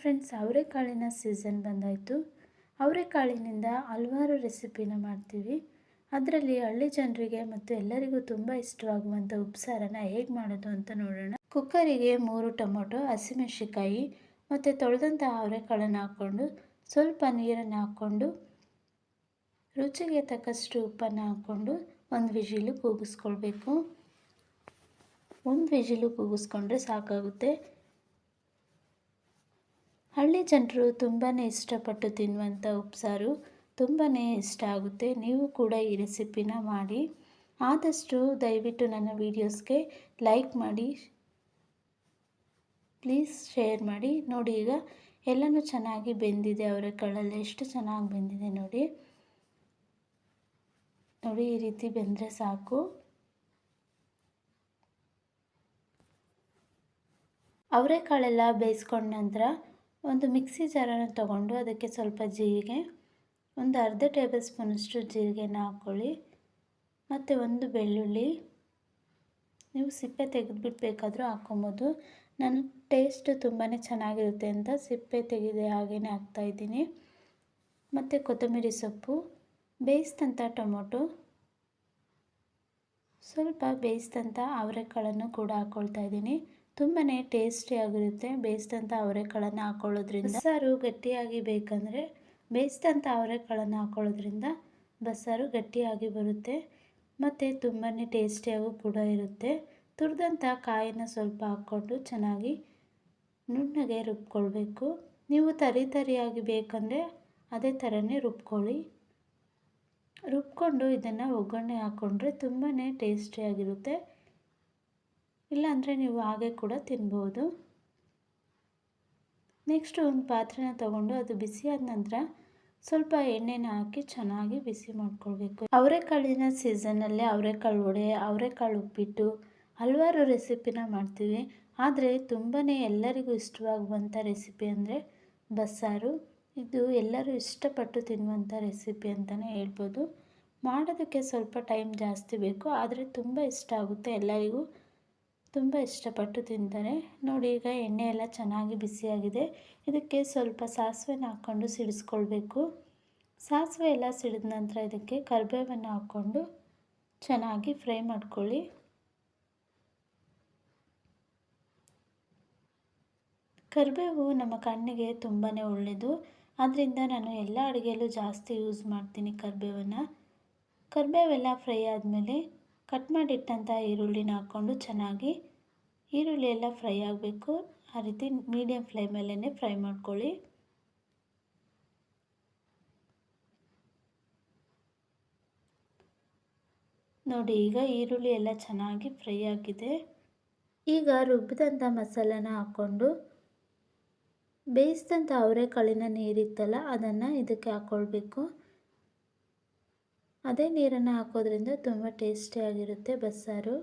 Friends ಅವರೆಕಾಳಿನ season ಬಂದಾಯಿತು. ಅವರೆಕಾಳಿನಿಂದ ಹಲವಾರು ರೆಸಿಪಿನ ಮಾಡ್ತೀವಿ. ಅದರಲ್ಲಿ ಹಳ್ಳಿ ಜನರಿಗೆ ಮತ್ತು ಎಲ್ಲರಿಗೂ ತುಂಬ ಇಷ್ಟವಾಗುವಂಥ ಉಪ್ಸಾರನ ಹೇಗೆ ಮಾಡೋದು ಅಂತ ನೋಡೋಣ. ಕುಕ್ಕರಿಗೆ ಮೂರು ಟೊಮೊಟೊ ಹಸಿಮೆಣಸಿಕಾಯಿ ಮತ್ತು ತೊಳೆದಂಥ ಅವರೆಕಾಳನ್ನು ಹಾಕ್ಕೊಂಡು ಸ್ವಲ್ಪ ನೀರನ್ನು ಹಾಕ್ಕೊಂಡು ರುಚಿಗೆ ತಕ್ಕಷ್ಟು ಉಪ್ಪನ್ನು ಹಾಕ್ಕೊಂಡು ಒಂದು ವಿಜಿಲು ಕೂಗಿಸ್ಕೊಳ್ಬೇಕು. ಒಂದು ವಿಜಿಲು ಕೂಗಿಸ್ಕೊಂಡ್ರೆ ಸಾಕಾಗುತ್ತೆ. ಹಳ್ಳಿ ಜನರು ತುಂಬಾ ಇಷ್ಟಪಟ್ಟು ತಿನ್ನುವಂಥ ಉಪ್ಸಾರು ತುಂಬಾ ಇಷ್ಟ ಆಗುತ್ತೆ. ನೀವು ಕೂಡ ಈ ರೆಸಿಪಿನ ಮಾಡಿ. ಆದಷ್ಟು ದಯವಿಟ್ಟು ನನ್ನ ವೀಡಿಯೋಸ್ಗೆ ಲೈಕ್ ಮಾಡಿ. ಪ್ಲೀಸ್ ಶೇರ್ ಮಾಡಿ. ನೋಡಿ ಈಗ ಎಲ್ಲನೂ ಚೆನ್ನಾಗಿ ಬೆಂದಿದೆ ಅವರ ಕಳಲ್ಲಿ. ಎಷ್ಟು ಚೆನ್ನಾಗಿ ಬೆಂದಿದೆ ನೋಡಿ. ನೋಡಿ ಈ ರೀತಿ ಬೆಂದರೆ ಸಾಕು. ಅವರೆಕಾಳೆಲ್ಲ ಬೇಯಿಸ್ಕೊಂಡ ನಂತರ ಒಂದು ಮಿಕ್ಸಿ ಜಾರನ್ನು ತಗೊಂಡು ಅದಕ್ಕೆ ಸ್ವಲ್ಪ ಜೀರಿಗೆ, ಒಂದು ಅರ್ಧ ಟೇಬಲ್ ಸ್ಪೂನಷ್ಟು ಜೀರಿಗೆನ ಹಾಕ್ಕೊಳ್ಳಿ. ಮತ್ತು ಒಂದು ಬೆಳ್ಳುಳ್ಳಿ. ನೀವು ಸಿಪ್ಪೆ ತೆಗೆದುಬಿಟ್ಟು ಬೇಕಾದರೂ ಹಾಕ್ಕೊಬೋದು. ನಾನು ಟೇಸ್ಟ್ ತುಂಬಾ ಚೆನ್ನಾಗಿರುತ್ತೆ ಅಂತ ಸಿಪ್ಪೆ ತೆಗೆದೆ ಹಾಗೇ ಹಾಕ್ತಾಯಿದ್ದೀನಿ ಮತ್ತು ಕೊತ್ತಂಬರಿ ಸೊಪ್ಪು, ಬೇಯಿಸಿದಂಥ ಟೊಮೊಟೊ, ಸ್ವಲ್ಪ ಬೇಯಿಸಿದಂಥ ಅವರೆಕಾಳನ್ನು ಕೂಡ ಹಾಕ್ಕೊಳ್ತಾ ಇದ್ದೀನಿ. ತುಂಬಾ ಟೇಸ್ಟಿಯಾಗಿರುತ್ತೆ ಬೇಯಿಸಿದಂಥ ಅವರೆಕಾಳನ್ನು ಹಾಕ್ಕೊಳ್ಳೋದ್ರಿಂದ ಬಸ್ಸಾರು ಗಟ್ಟಿಯಾಗಿ ಬೇಕಂದರೆ ಬೇಯಿಸಿದಂಥ ಅವರೆಕಾಳನ್ನು ಹಾಕೊಳ್ಳೋದ್ರಿಂದ ಬಸ್ಸಾರು ಗಟ್ಟಿಯಾಗಿ ಬರುತ್ತೆ. ಮತ್ತು ತುಂಬಾ ಟೇಸ್ಟಿಯಾಗೂ ಕೂಡ ಇರುತ್ತೆ. ತುರಿದಂಥ ಕಾಯಿನ ಸ್ವಲ್ಪ ಹಾಕ್ಕೊಂಡು ಚೆನ್ನಾಗಿ ನುಣ್ಣಗೆ ರುಬ್ಕೊಳ್ಬೇಕು. ನೀವು ತರಿ ತರಿಯಾಗಿ ಬೇಕಂದರೆ ಅದೇ ಥರನೇ ರುಬ್ಕೊಳ್ಳಿ. ರುಬ್ಕೊಂಡು ಇದನ್ನು ಒಗ್ಗರಣೆ ಹಾಕ್ಕೊಂಡ್ರೆ ತುಂಬಾ ಟೇಸ್ಟಿಯಾಗಿರುತ್ತೆ ಇಲ್ಲಾಂದರೆ ನೀವು ಹಾಗೆ ಕೂಡ ತಿನ್ಬೋದು. ನೆಕ್ಸ್ಟ್ ಒಂದು ಪಾತ್ರೆನ ತಗೊಂಡು ಅದು ಬಿಸಿಯಾದ ನಂತರ ಸ್ವಲ್ಪ ಎಣ್ಣೆನ ಹಾಕಿ ಚೆನ್ನಾಗಿ ಬಿಸಿ ಮಾಡ್ಕೊಳ್ಬೇಕು. ಅವರೆಕಾಳಿನ ಸೀಸನ್ನಲ್ಲೇ ಅವರೆಕಾಳು ವಡೆ, ಅವರೆಕಾಳು ಉಪ್ಪಿಟ್ಟು ಹಲವಾರು ರೆಸಿಪಿನ ಮಾಡ್ತೀವಿ. ಆದರೆ ತುಂಬಾ ಎಲ್ಲರಿಗೂ ಇಷ್ಟವಾಗುವಂಥ ರೆಸಿಪಿ ಅಂದರೆ ಬಸ್ಸಾರು. ಇದು ಎಲ್ಲರೂ ಇಷ್ಟಪಟ್ಟು ತಿನ್ನುವಂಥ ರೆಸಿಪಿ ಅಂತಲೇ ಹೇಳ್ಬೋದು. ಮಾಡೋದಕ್ಕೆ ಸ್ವಲ್ಪ ಟೈಮ್ ಜಾಸ್ತಿ ಬೇಕು, ಆದರೆ ತುಂಬ ಇಷ್ಟ ಆಗುತ್ತೆ ಎಲ್ಲರಿಗೂ. ತುಂಬ ಇಷ್ಟಪಟ್ಟು ತಿಂತಾರೆ. ನೋಡಿ, ಈಗ ಎಣ್ಣೆ ಎಲ್ಲ ಚೆನ್ನಾಗಿ ಬಿಸಿಯಾಗಿದೆ. ಇದಕ್ಕೆ ಸ್ವಲ್ಪ ಸಾಸಿವೆನ ಹಾಕ್ಕೊಂಡು ಸಿಡಿಸ್ಕೊಳ್ಬೇಕು. ಸಾಸಿವೆ ಎಲ್ಲ ಸಿಡಿದ ನಂತರ ಇದಕ್ಕೆ ಕರಿಬೇವನ್ನು ಹಾಕ್ಕೊಂಡು ಚೆನ್ನಾಗಿ ಫ್ರೈ ಮಾಡ್ಕೊಳ್ಳಿ. ಕರಿಬೇವು ನಮ್ಮ ಕಣ್ಣಿಗೆ ತುಂಬಾ ಒಳ್ಳೆಯದು. ಆದ್ದರಿಂದ ನಾನು ಎಲ್ಲ ಅಡುಗೆಯಲ್ಲೂ ಜಾಸ್ತಿ ಯೂಸ್ ಮಾಡ್ತೀನಿ ಕರಿಬೇವನ್ನು. ಕರಿಬೇವೆಲ್ಲ ಫ್ರೈ ಆದಮೇಲೆ ಕಟ್ ಮಾಡಿಟ್ಟಂಥ ಈರುಳ್ಳಿನ ಹಾಕ್ಕೊಂಡು ಚೆನ್ನಾಗಿ ಈರುಳ್ಳಿ ಎಲ್ಲ ಫ್ರೈ ಆಗಬೇಕು. ಆ ರೀತಿ ಮೀಡಿಯಮ್ ಫ್ಲೇಮಲ್ಲೇ ಫ್ರೈ ಮಾಡ್ಕೊಳ್ಳಿ. ನೋಡಿ, ಈಗ ಈರುಳ್ಳಿ ಎಲ್ಲ ಚೆನ್ನಾಗಿ ಫ್ರೈ ಆಗಿದೆ. ಈಗ ರುಬ್ಬಿದಂಥ ಮಸಾಲೆನ ಹಾಕ್ಕೊಂಡು ಬೇಯಿಸಿದಂಥ ಅವರೆಕಾಳಿನ ನೀರಿತ್ತಲ್ಲ, ಅದನ್ನು ಇದಕ್ಕೆ ಹಾಕ್ಕೊಳ್ಬೇಕು ಅದೇ ನೀರನ್ನು ಹಾಕೋದ್ರಿಂದ ತುಂಬ ಟೇಸ್ಟಿಯಾಗಿರುತ್ತೆ ಬಸ್ಸಾರು.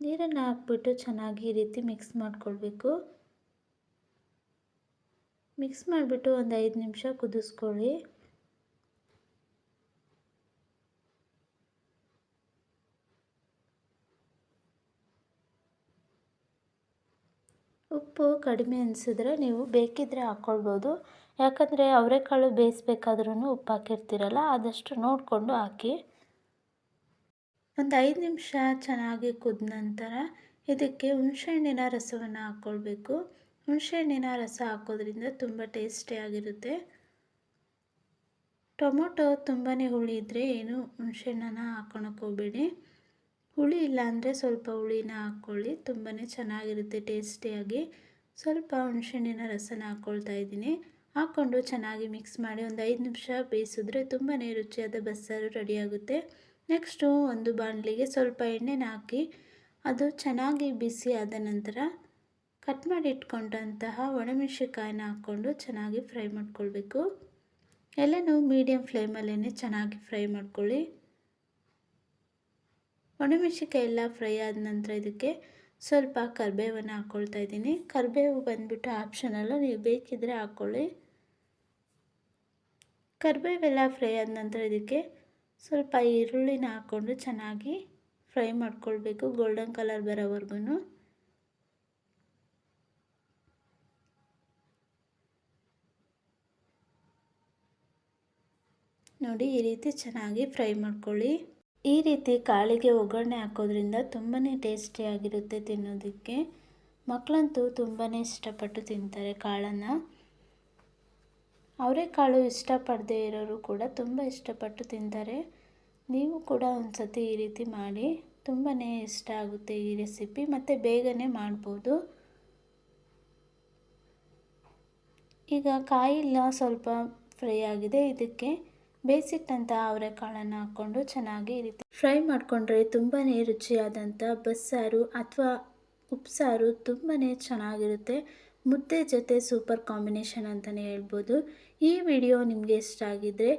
ನೀರನ್ನು ಹಾಕ್ಬಿಟ್ಟು ಚೆನ್ನಾಗಿ ಈ ರೀತಿ ಮಿಕ್ಸ್ ಮಾಡ್ಕೊಳ್ಬೇಕು. ಮಿಕ್ಸ್ ಮಾಡಿಬಿಟ್ಟು ಒಂದು ಐದು ನಿಮಿಷ ಕುದಿಸ್ಕೊಳ್ಳಿ. ಉಪ್ಪು ಕಡಿಮೆ ಅನಿಸಿದ್ರೆ ನೀವು ಬೇಕಿದ್ದರೆ ಹಾಕ್ಕೊಳ್ಬೋದು ಯಾಕಂದರೆ ಅವರೆಕಾಳು ಬೇಯಿಸ್ಬೇಕಾದ್ರೂ ಉಪ್ಪು ಹಾಕಿರ್ತೀರಲ್ಲ ಆದಷ್ಟು ನೋಡಿಕೊಂಡು ಹಾಕಿ. ಒಂದು ಐದು ನಿಮಿಷ ಚೆನ್ನಾಗಿ ಕುದ ನಂತರ ಇದಕ್ಕೆ ಹುಣಸೆಹಣ್ಣಿನ ರಸವನ್ನು ಹಾಕ್ಕೊಳ್ಬೇಕು ಹುಣಸೆಹಣ್ಣಿನ ರಸ ಹಾಕೋದ್ರಿಂದ ತುಂಬ ಟೇಸ್ಟಿಯಾಗಿರುತ್ತೆ ಟೊಮೊಟೊ ತುಂಬಾ ಹುಳಿ ಇದ್ದರೆ ಏನು ಹುಣಸೆಹಣ್ಣನ್ನು ಹಾಕೊಳಕ್ಕೆ ಹೋಗಬೇಡಿ. ಹುಳಿ ಇಲ್ಲ ಅಂದರೆ ಸ್ವಲ್ಪ ಹುಳಿನ ಹಾಕ್ಕೊಳ್ಳಿ. ತುಂಬಾ ಚೆನ್ನಾಗಿರುತ್ತೆ ಟೇಸ್ಟಿಯಾಗಿ. ಸ್ವಲ್ಪ ಹುಣಸೆಹಣ್ಣಿನ ರಸನ ಹಾಕ್ಕೊಳ್ತಾ ಇದ್ದೀನಿ. ಹಾಕ್ಕೊಂಡು ಚೆನ್ನಾಗಿ ಮಿಕ್ಸ್ ಮಾಡಿ ಒಂದು ಐದು ನಿಮಿಷ ಬೇಯಿಸಿದ್ರೆ ತುಂಬಾ ರುಚಿಯಾದ ಬಸ್ಸಾರು ರೆಡಿಯಾಗುತ್ತೆ ನೆಕ್ಸ್ಟು ಒಂದು ಬಾಣಲಿಗೆ ಸ್ವಲ್ಪ ಎಣ್ಣೆನ ಹಾಕಿ ಅದು ಚೆನ್ನಾಗಿ ಬಿಸಿ ಆದ ನಂತರ ಕಟ್ ಮಾಡಿ ಇಟ್ಕೊಂಡಂತಹ ಒಣಮೆಣಸಿಕಾಯಿನ ಹಾಕ್ಕೊಂಡು ಚೆನ್ನಾಗಿ ಫ್ರೈ ಮಾಡ್ಕೊಳ್ಬೇಕು. ಎಲ್ಲನೂ ಮೀಡಿಯಮ್ ಫ್ಲೇಮಲ್ಲೇ ಚೆನ್ನಾಗಿ ಫ್ರೈ ಮಾಡ್ಕೊಳ್ಳಿ. ಒಣಮೆಣಸಿಕಾಯಿ ಎಲ್ಲ ಫ್ರೈ ಆದ ನಂತರ ಇದಕ್ಕೆ ಸ್ವಲ್ಪ ಕರಿಬೇವನ್ನು ಹಾಕ್ಕೊಳ್ತಾ ಇದ್ದೀನಿ. ಕರಿಬೇವು ಬಂದುಬಿಟ್ಟು ಆಪ್ಷನಲ್ಲ ನೀವು ಬೇಕಿದ್ದರೆ ಹಾಕ್ಕೊಳ್ಳಿ ಕರಿಬೇವೆಲ್ಲ ಫ್ರೈ ಆದ ನಂತರ ಇದಕ್ಕೆ ಸ್ವಲ್ಪ ಈರುಳ್ಳಿನ ಹಾಕ್ಕೊಂಡು ಚೆನ್ನಾಗಿ ಫ್ರೈ ಮಾಡ್ಕೊಳ್ಬೇಕು ಗೋಲ್ಡನ್ ಕಲರ್ ಬರೋವರೆಗೂ ನೋಡಿ ಈ ರೀತಿ ಚೆನ್ನಾಗಿ ಫ್ರೈ ಮಾಡ್ಕೊಳ್ಳಿ. ಈ ರೀತಿ ಕಾಳಿಗೆ ಒಗ್ಗರಣೆ ಹಾಕೋದ್ರಿಂದ ತುಂಬಾ ಟೇಸ್ಟಿಯಾಗಿರುತ್ತೆ ತಿನ್ನೋದಕ್ಕೆ. ಮಕ್ಕಳಂತೂ ತುಂಬಾ ಇಷ್ಟಪಟ್ಟು ತಿಂತಾರೆ ಕಾಳನ್ನು. ಅವರೆಕಾಳು ಇಷ್ಟಪಡದೇ ಇರೋರು ಕೂಡ ತುಂಬ ಇಷ್ಟಪಟ್ಟು ತಿಂತಾರೆ. ನೀವು ಕೂಡ ಒಂದು ಸತಿ ಈ ರೀತಿ ಮಾಡಿ ತುಂಬಾ ಇಷ್ಟ ಆಗುತ್ತೆ ಈ ರೆಸಿಪಿ ಮತ್ತು ಬೇಗನೆ ಮಾಡ್ಬೋದು. ಈಗ ಕಾಯಿಲ್ಲ ಸ್ವಲ್ಪ ಫ್ರೈ ಆಗಿದೆ, ಇದಕ್ಕೆ ಬೇಯಿಸಿಟ್ಟಂಥ ಅವರೆಕಾಳನ್ನು ಹಾಕ್ಕೊಂಡು ಚೆನ್ನಾಗಿ ಈ ರೀತಿ ಫ್ರೈ ಮಾಡಿಕೊಂಡ್ರೆ ತುಂಬಾ ರುಚಿಯಾದಂಥ ಬಸ್ಸಾರು ಅಥವಾ ಉಪ್ಸಾರು ತುಂಬಾ ಚೆನ್ನಾಗಿರುತ್ತೆ. ಮುದ್ದೆ ಜೊತೆ ಸೂಪರ್ ಕಾಂಬಿನೇಷನ್ ಅಂತಲೇ ಹೇಳ್ಬೋದು. ಈ ವಿಡಿಯೋ ನಿಮಗೆ ಇಷ್ಟ ಆಗಿದ್ದರೆ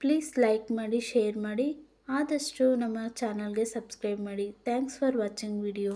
ಪ್ಲೀಸ್ ಲೈಕ್ ಮಾಡಿ, ಶೇರ್ ಮಾಡಿ. ಆದಷ್ಟು ನಮ್ಮ ಚಾನಲ್ಗೆ ಸಬ್ಸ್ಕ್ರೈಬ್ ಮಾಡಿ. Thanks for watching video.